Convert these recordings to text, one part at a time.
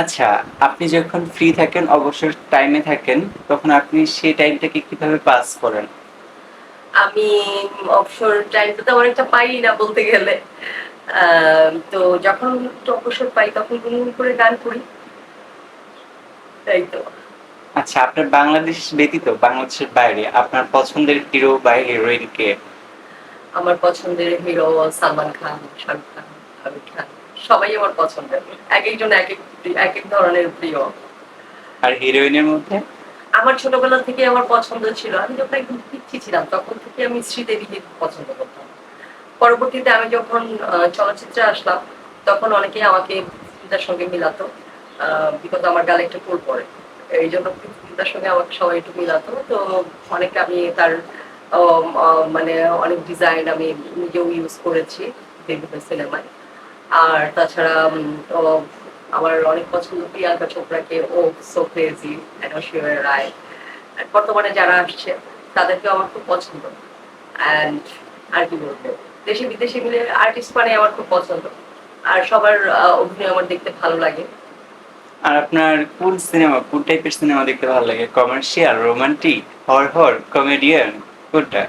আচ্ছা, আপনি যখন ফ্রি থাকেন, অবসর টাইমে থাকেন, তখন আপনি সেই টাইমটাকে কীভাবে পাস করেন? আমি অবসর টাইমটা তেমন একটা পাই না বলতে গেলে। তো যখন একটু অবসর পাই তখন গুনগুন করে গান করি। তাই তো। আচ্ছা, আপনার বাংলাদেশ ব্যতীত বাংলাদেশের বাইরে আপনার পছন্দের হিরো বা হিরোইন কে? আমার পছন্দের হিরো সালমান খান, শাহরুখ খান, আমির খান। সবাই আমার পছন্দের। একেকজন এক এক ধরনের প্রিয়। আর হিরোইনের মধ্যে? আমার ছোটবেলা থেকে আমার পছন্দ ছিল। আমি যখন একদম পিচ্চি ছিলাম তখন থেকে আমি শ্রীদেবীকে পছন্দ করতাম। পরবর্তীতে আমি যখন চলচ্চিত্রে আসলাম তখন অনেকেই আমাকে পৃথিবীতার সঙ্গে মিলাতো। বিকজ আমার গালে একটা ফুল পড়ে। এইজন্য পৃথিবীতার সঙ্গে আমাকে সবাই একটু মিলাতো। তো অনেক আমি তার মানে অনেক ডিজাইন আমি নিজেও ইউজ করেছি বিভিন্ন সিনেমায়। আর তাছাড়া আমার অনেক পছন্দ প্রিয়াঙ্কা চোপড়াকে, ও সো ক্রেজি, রায়। বর্তমানে যারা আসছে তাদেরকেও আমার খুব পছন্দ। অ্যান্ড আর কি বলব? দেশে বিদেশে মিলে আর্টিস্ট মানে আমার খুব পছন্দ। আর সবার অভিনয় আমার দেখতে ভালো লাগে। আর আপনার কোন সিনেমা, কোন টাইপের সিনেমা দেখতে ভালো লাগে? Commercial, romantic, horror horror comedian কোনটা?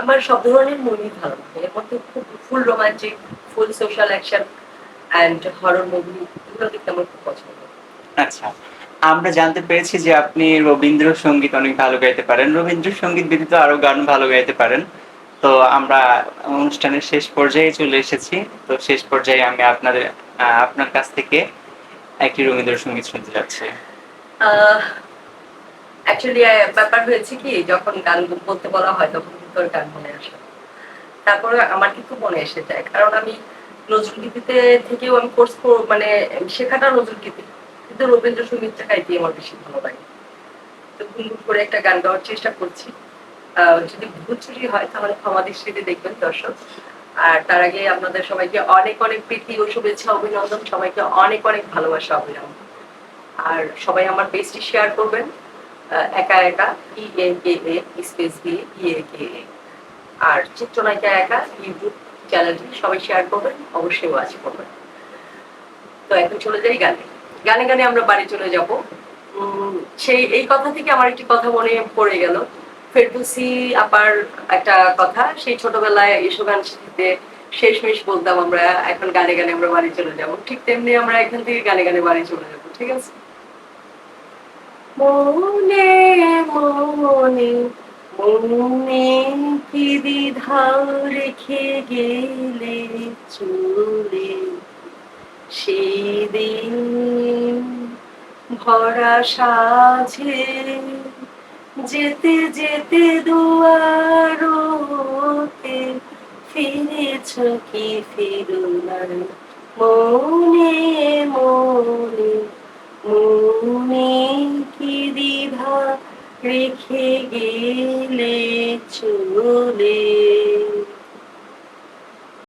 আমার সব ধরনের মুভি ভালো লাগে। এর মধ্যে খুব full romantic, full social action and horror movie এগুলো দেখতে আমার খুব পছন্দ। আচ্ছা, আমরা জানতে পেরেছি যে আপনি রবীন্দ্রসঙ্গীত অনেক ভালো গাইতে পারেন। রবীন্দ্রসঙ্গীত ব্যতীত আরও গান ভালো গাইতে পারেন। তো আমরা অনুষ্ঠানের শেষ পর্যায়ে চলে এসেছি। তো শেষ পর্যায়ে আমি আপনাদের আপনার কাছ থেকে একটি রবীন্দ্রসঙ্গীত শুনতে চাচ্ছি। অ্যাকচুয়ালি ব্যাপার হয়েছে কি যখন গান বলতে বলা হয় তখন আর গান মনে আসে তারপরে আমার কিন্তু মনে এসে যায়। কারণ আমি নজরুলগীতিতে থেকেও আমি কোর্স কর মানে শেখাটা নজরুলগীতি। কিন্তু রবীন্দ্রসঙ্গীতটা গাইতেই আমার বেশি ভালো লাগে। তো গুনগুন করে একটা গান গাওয়ার চেষ্টা করছি। যদি ভুল ত্রুটি হয় তাহলে ক্ষমা দৃষ্টিতে দেখবেন দর্শক। আর তার আগে আপনাদের সবাইকে অনেক, অনেক প্রীতি ও শুভেচ্ছা অভিনন্দন। সবাইকে অনেক, অনেক ভালোবাসা অভিনন্দন। আর সবাই আমার পেজটি শেয়ার করবেন। একা, একা ই এ কে এ স্পেস দিয়ে ই এ কে এ। আর চিত্রনায়িকা একা ইউটিউব চ্যানেলটি সবাই শেয়ার করবেন, অবশ্যই ওয়াচ করবেন। তো এখন চলে যাই গানে। গানে, গানে আমরা বাড়ি চলে যাব। সেই এই কথা থেকে আমার একটি কথা মনে পড়ে গেল। ফেরদৌসী আপার একটা কথা, সেই ছোটবেলায় এসো গান শিখিতে শেষমেশ বলতাম আমরা, এখন গানে, গানে আমরা বাড়ি চলে যাব। ঠিক তেমনি আমরা এখান থেকে গানে, গানে বাড়ি চলে যাব। ঠিক আছে? মনে, মনে, মনে কি দ্বিধা রেখে গেলে চলে? সেদিন ভরা সাঁঝে যেতে, যেতে দুয়ারতে ফিরেছ কি ফিরো না মনে, মনে, রেখে গেলে চলে